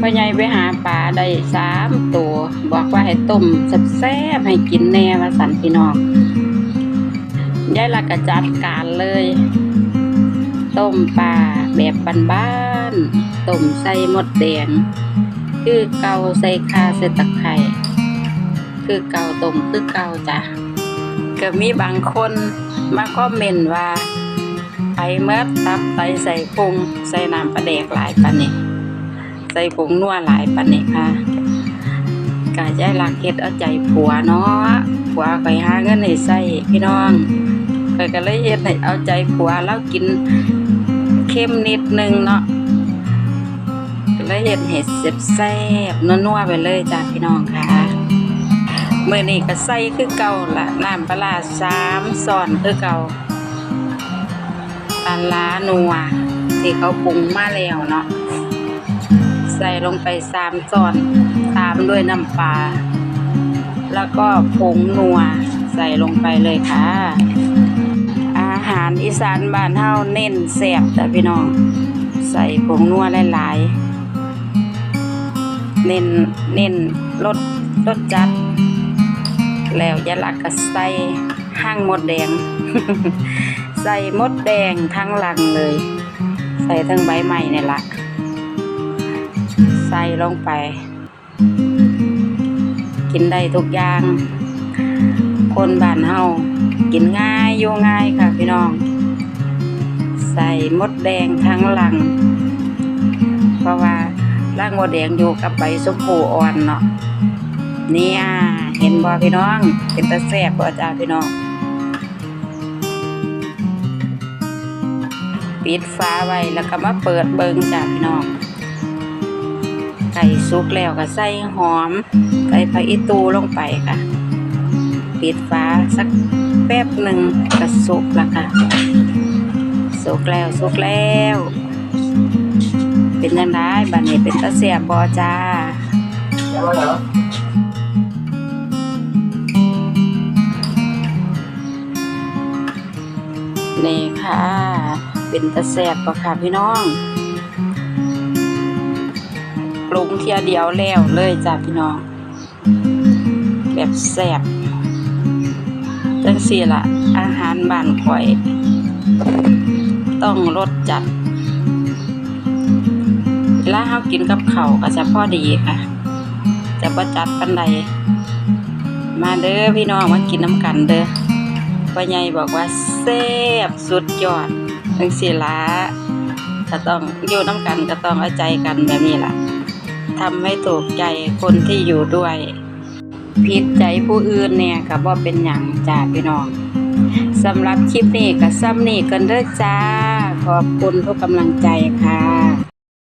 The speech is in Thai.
พ่อใหญ่ไปหาปลาได้สามตัวบอกว่าให้ต้มแซ่บๆให้กินแน่ว่าสันพี่น้องยายลักก็จัดการเลย ต้มปลาแบบบ้านๆต้มใส่มดแดง คือเกาใส่คาใส่ตะไคร่คือเกาต้มคือเกาจ้ะก็มีบางคนมาคอมเมนว่าไปเมื่อตับไตใส่พุงใส่น้ำปลาแดกหลายปานนี้ ใส่ผงนัวหลายปานนี้ค่ะกะยายลักเฮ็ดเอาใจผัวเนาะผัวไปหาเงินให้ใส่พี่น้องข้อยก็เลยเฮ็ดให้เอาใจผัวแล้วกินเข้มนิดนึงเนาะก็เลยเฮ็ดให้แซ่บๆนัวๆไปเลยจ้ะพี่น้องค่ะเมื้อนี้ก็ใส่คือเก่าละน้ำปลาสามช้อนคือเก่าปลาร้านัวที่เขาปรุงมาแล้วเนาะ ใส่ลงไปสามช้อนตามด้วยน้ำปลา แล้วก็ผงนัวใส่ลงไปเลยค่ะ อาหารอีสานบ้านเฮาเน้นแซ่บแต่พี่น้อง ใส่ผงนัวหลายๆ เน้นเน้นรสรสจัด แล้วยาลักก็ใส่ห้างมดแดง ใส่มดแดงทั้งหลังเลย ใส่ทั้งใบใหม่เนี่ยละ ใส่ลงไป กินได้ทุกอย่าง คนบ้านเฮากินง่ายอยู่ง่ายค่ะพี่น้อง ใส่มดแดงทั้งหลัง เพราะว่าร่างมดแดงอยู่กับใบสมพูอ่อนเนาะเนี่ยเห็นบ่พี่น้อง เป็นตาแซ่บบ่จ้าพี่น้องปิดฟ้าไว้แล้วก็มาเปิดเบิงจ้าพี่น้อง ไก่สุกแล้วก็ใส่หอมใส่ผักอีตูลงไปค่ะ ปิดฟ้าสักแป๊บหนึ่งก็สุกล้วค่ะสุกแล้วสุกแล้ว เป็นยังไงบัดนี้เป็นตะเสียบบอจ้านี่ค่ะ เป็นตะแสบปะค่ะพี่น้อง ปรุงเทียเดียวแล้วเลยจ้ะพี่น้อง แบบแสบจังสี่ละอาหารบ้านข่อย ต้องรสจัดเวลาเฮากินกับเขาก็จะพอดีค่ะ จะบ่จัดปานใดมาเด้อพี่น้องมากินน้ำกันเด้อพ่อใหญ่บอกว่าแซ่บสุดยอดจังซี่ละก็ต้องอยู่น้ำกันก็ต้องเอาใจกันแบบนี้ล่ะ ทำให้ถูกใจคนที่อยู่ด้วย ผิดใจผู้อื่นเนี่ยก็บ่เป็นหยังจ้าพี่น้องสำหรับคลิปนี้ก็ซ้ำนี่กันเด้อจ้า ขอบคุณทุกกำลังใจค่ะ